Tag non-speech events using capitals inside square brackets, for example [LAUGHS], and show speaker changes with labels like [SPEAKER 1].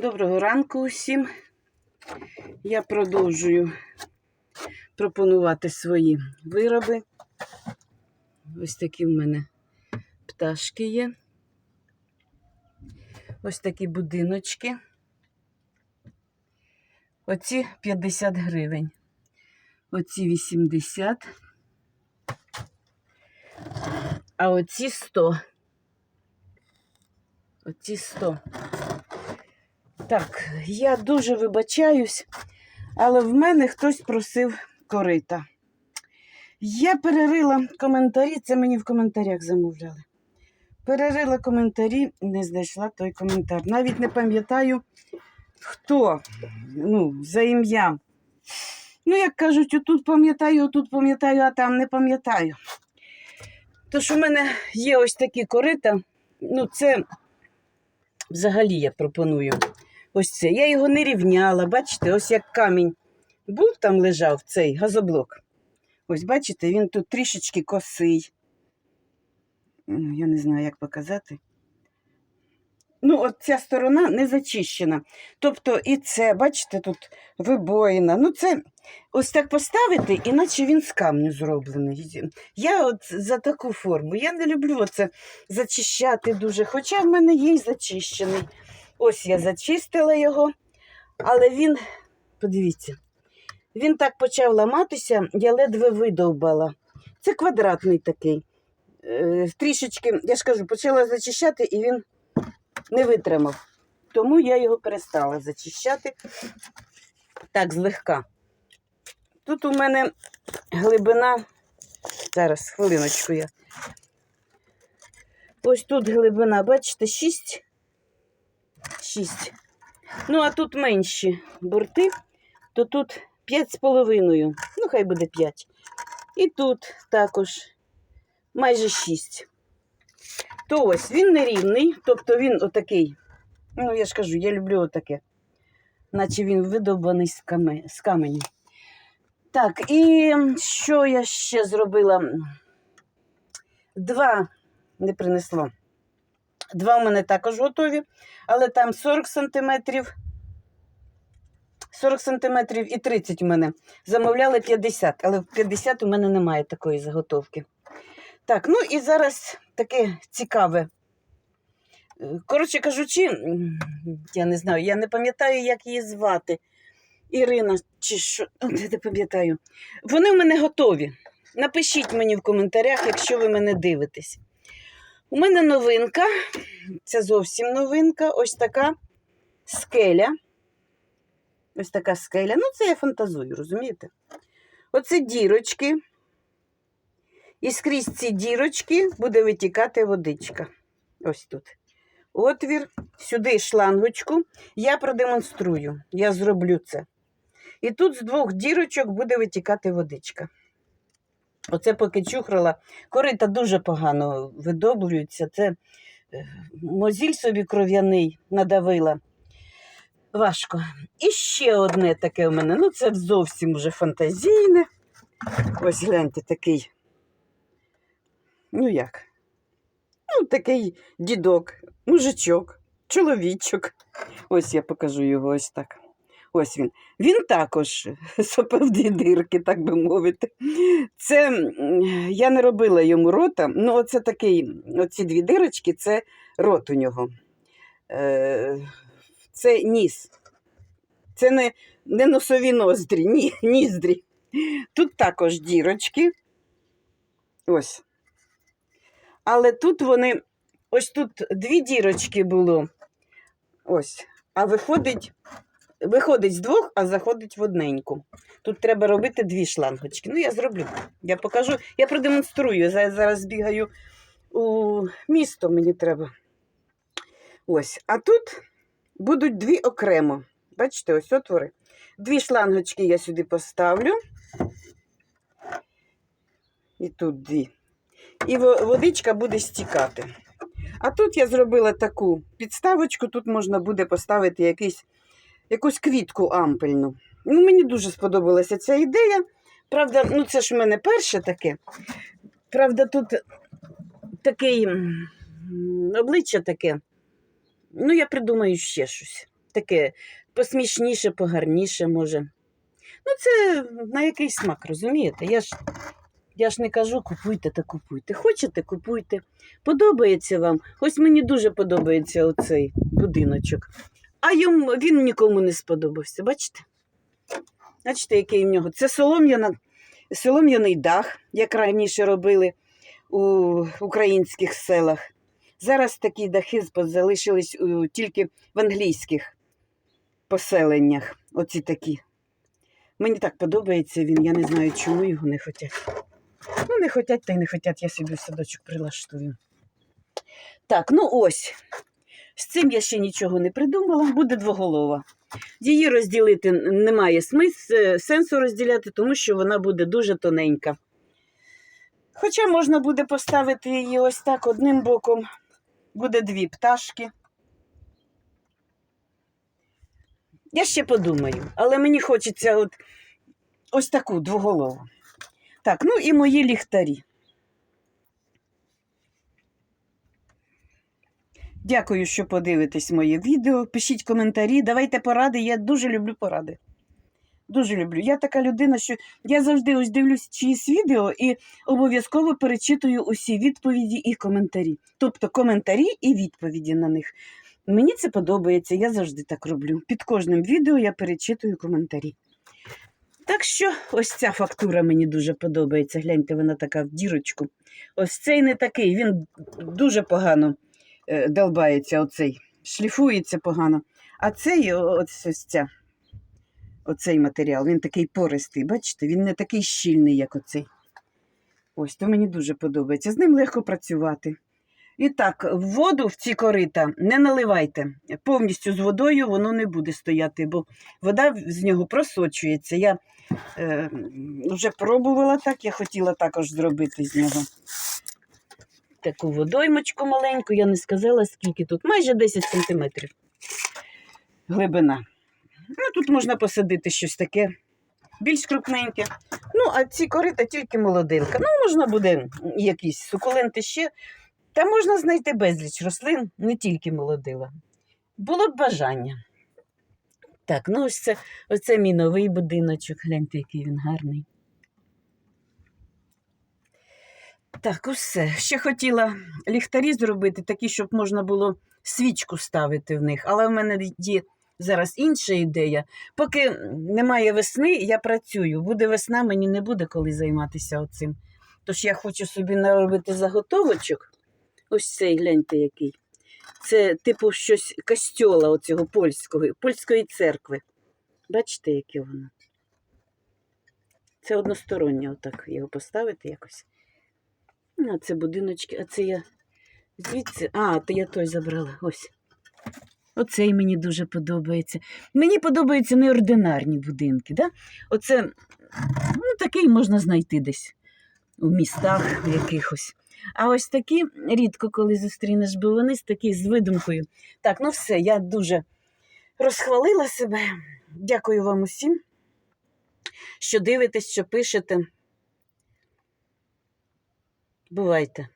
[SPEAKER 1] Доброго ранку усім. Я продовжую пропонувати свої вироби. Ось такі в мене пташки є. Ось такі будиночки. Оці 50 гривень. Оці 80. А оці 100. Оці 100. Так, я дуже вибачаюсь, але в мене хтось просив корита. Я перерила коментарі, це мені в коментарях замовляли. Перерила коментарі, не знайшла той коментар. Навіть не пам'ятаю, хто ну, за ім'ям. Ну, як кажуть, отут пам'ятаю, отут пам'ятаю, а там не пам'ятаю. Тож у мене є ось такі корита. Ну, це взагалі я пропоную. Ось це. Я його не рівняла. Бачите, ось як камінь був там лежав цей газоблок. Ось, бачите, він тут трішечки косий. Я не знаю, як показати. Ну, от ця сторона не зачищена. Тобто і це, бачите, тут вибоїна. Ну, це ось так поставити, іначе він з камню зроблений. Я от за таку форму. Я не люблю оце зачищати дуже, хоча в мене є й зачищений. Ось я зачистила його, але він, подивіться, він так почав ламатися, я ледве видовбала. Це квадратний такий. Е, Трішечки, я ж кажу, почала зачищати і він не витримав. Тому я його перестала зачищати так злегка. Тут у мене глибина, зараз хвилиночку я. Ось тут глибина, бачите, 6 6. Ну, а тут менші борти, то тут 5,5. Ну, хай буде 5. І тут також майже 6. То ось він нерівний, тобто він отакий. Ну, я ж кажу, я люблю отаке. Наче він видовбаний з, каме... з каменю. Так, і що я ще зробила? Два не принесло. Два у мене також готові, але там 40 сантиметрів. 40 сантиметрів і 30 у мене. Замовляли 50, але в 50 у мене немає такої заготовки. Так, ну і зараз таке цікаве. Е, Коротше кажучи, я не знаю, я не пам'ятаю, як її звати. Ірина, чи що, не не пам'ятаю. Вони в мене готові. Напишіть мені в коментарях, якщо ви мене дивитесь. У мене новинка, це зовсім новинка, ось така скеля. Ось така скеля. Ну, це я фантазую, розумієте? Оце дірочки. І скрізь ці дірочки буде витікати водичка. Ось тут. Отвір, сюди шлангочку. Я продемонструю, я зроблю це. І тут з двох дірочок буде витікати водичка. Оце поки чухрала. Корита дуже погано видоблюються. Це е, мозіль собі кров'яний надавила. Важко. І ще одне таке у мене. Ну, це зовсім вже фантазійне. Ось гляньте такий. Ну як? Ну, такий дідок, мужичок, чоловічок. Ось я покажу його ось так. Ось він. Він також [LAUGHS] сопив дві дирки, так би мовити. Це я не робила йому рота. Ну, оце такий, оці дві дирочки це рот у нього. Е, це ніс. Це не, не носові ноздрі, ні, [LAUGHS] ніздрі. Тут також дірочки. Ось. Але тут вони, ось тут дві дірочки було. Ось. А виходить, виходить з двох, а заходить в одненьку. Тут треба робити дві шлангочки. Ну, я зроблю. Я покажу, я продемонструю. Я зараз бігаю у місто, мені треба. Ось. А тут будуть дві окремо. Бачите, ось отвори. Дві шлангочки я сюди поставлю. І тут дві. І водичка буде стікати. А тут я зробила таку підставочку, тут можна буде поставити якийсь, якусь квітку ампельну. Ну, мені дуже сподобалася ця ідея. Правда, ну це ж в мене перше таке. Правда, тут такий обличчя таке. Ну, я придумаю ще щось. таке посмішніше, погарніше може. Ну, це на який смак, розумієте? Я ж, я ж не кажу, купуйте та купуйте. Хочете, купуйте. Подобається вам. Ось мені дуже подобається оцей будиночок. А йому він нікому не сподобався. Бачите? Бачите, який в нього? Це солом'яна, солом'яний дах, як раніше робили у українських селах. Зараз такі дахи залишились тільки в англійських поселеннях. Оці такі. Мені так подобається він, я не знаю, чому його не хотять. Ну, не хотять, та й не хотять, я собі садочок прилаштую. Так, ну ось. З цим я ще нічого не придумала, буде двоголова. Її розділити немає е, сенсу розділяти, тому що вона буде дуже тоненька. Хоча можна буде поставити її ось так одним боком, буде дві пташки. Я ще подумаю, але мені хочеться от ось таку двоголову. Так, ну і мої ліхтарі. Дякую, що подивитесь моє відео. Пишіть коментарі, давайте поради. Я дуже люблю поради. Дуже люблю. Я така людина, що я завжди ось дивлюсь чиїсь відео і обов'язково перечитую усі відповіді і коментарі. Тобто коментарі і відповіді на них. Мені це подобається, я завжди так роблю. Під кожним відео я перечитую коментарі. Так що ось ця фактура мені дуже подобається. Гляньте, вона така в дірочку. Ось цей не такий, він дуже погано долбається, оцей, шліфується погано. А цей, ось ця, оцей матеріал, він такий пористий, бачите, він не такий щільний, як оцей. Ось, то мені дуже подобається. З ним легко працювати. І так, воду в ці корита не наливайте. Повністю з водою воно не буде стояти, бо вода з нього просочується. Я е, вже пробувала так, я хотіла також зробити з нього таку водоймочку маленьку, я не сказала, скільки тут, майже 10 сантиметрів глибина. Ну, тут можна посадити щось таке більш крупненьке. Ну, а ці корита тільки молодилка. Ну, можна буде якісь сукуленти ще. Та можна знайти безліч рослин, не тільки молодила. Було б бажання. Так, ну ось це, ось це мій новий будиночок. Гляньте, який він гарний. Так, усе. Ще хотіла ліхтарі зробити, такі, щоб можна було свічку ставити в них. Але в мене є зараз інша ідея. Поки немає весни, я працюю. Буде весна, мені не буде коли займатися оцим. Тож я хочу собі наробити заготовочок. Ось цей гляньте який. Це типу щось костьола оцього польського, польської церкви. Бачите, яке воно? Це одностороннє, отак його поставити якось. А це будиночки, а це я звідси. А, то я той забрала. Ось. Оцей мені дуже подобається. Мені подобаються неординарні будинки. Да? Оце ну, такий можна знайти десь у містах якихось. А ось такі рідко коли зустрінеш, бо вони з такі з видумкою. Так, ну все, я дуже розхвалила себе. Дякую вам усім, що дивитесь, що пишете. Бувайте.